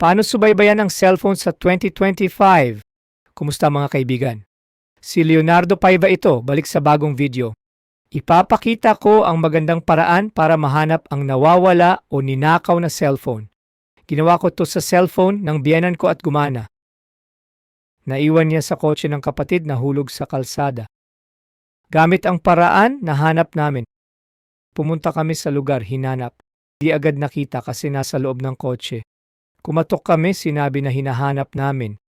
Paano subaybayan ang cellphone sa 2025? Kumusta mga kaibigan? Si Leonardo Paiva ito, balik sa bagong video. Ipapakita ko ang magandang paraan para mahanap ang nawawala o ninakaw na cellphone. Ginawa ko to sa cellphone ng biyanan ko at gumana. Naiwan niya sa kotse ng kapatid na hulog sa kalsada. Gamit ang paraan, nahanap namin. Pumunta kami sa lugar, hinanap. Di agad nakita kasi nasa loob ng kotse. Kumatok kami, sinabi na hinahanap namin.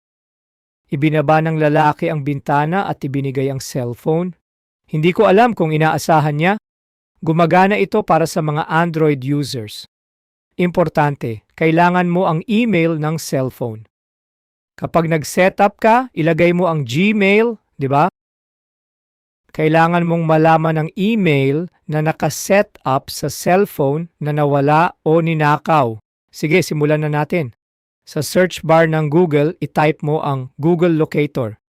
Ibinaba ng lalaki ang bintana at ibinigay ang cellphone. Hindi ko alam kung inaasahan niya. Gumagana ito para sa mga Android users. Importante, kailangan mo ang email ng cellphone. Kapag nag-setup ka, ilagay mo ang Gmail, di ba? Kailangan mong malaman ang email na nakaset up sa cellphone na nawala o ninakaw. Sige, simulan na natin. Sa search bar ng Google, itype mo ang Google Locator.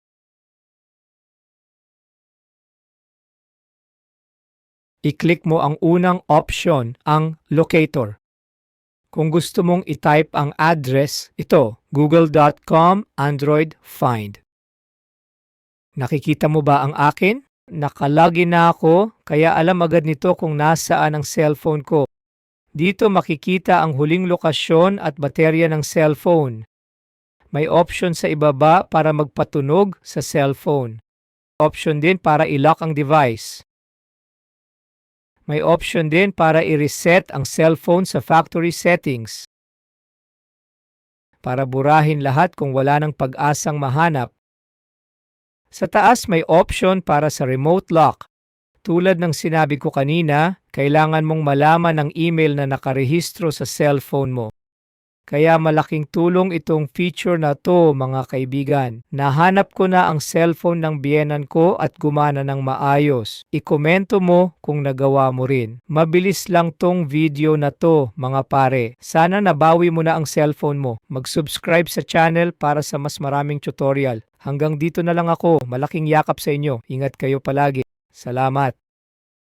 I-click mo ang unang option, ang Locator. Kung gusto mong itype ang address, ito, google.com Android Find. Nakikita mo ba ang akin? Nakalagin na ako, kaya alam agad nito kung nasaan ang cellphone ko. Dito makikita ang huling lokasyon at baterya ng cellphone. May option sa ibaba para magpatunog sa cellphone. Option din para i-lock ang device. May option din para i-reset ang cellphone sa factory settings. Para burahin lahat kung wala ng pag-asang mahanap. Sa taas may option para sa remote lock. Tulad ng sinabi ko kanina, kailangan mong malaman ang email na nakarehistro sa cellphone mo. Kaya malaking tulong itong feature na to mga kaibigan. Nahanap ko na ang cellphone ng biyenan ko at gumana ng maayos. Ikomento mo kung nagawa mo rin. Mabilis lang tong video na to mga pare. Sana nabawi mo na ang cellphone mo. Mag-subscribe sa channel para sa mas maraming tutorial. Hanggang dito na lang ako. Malaking yakap sa inyo. Ingat kayo palagi. Salamat.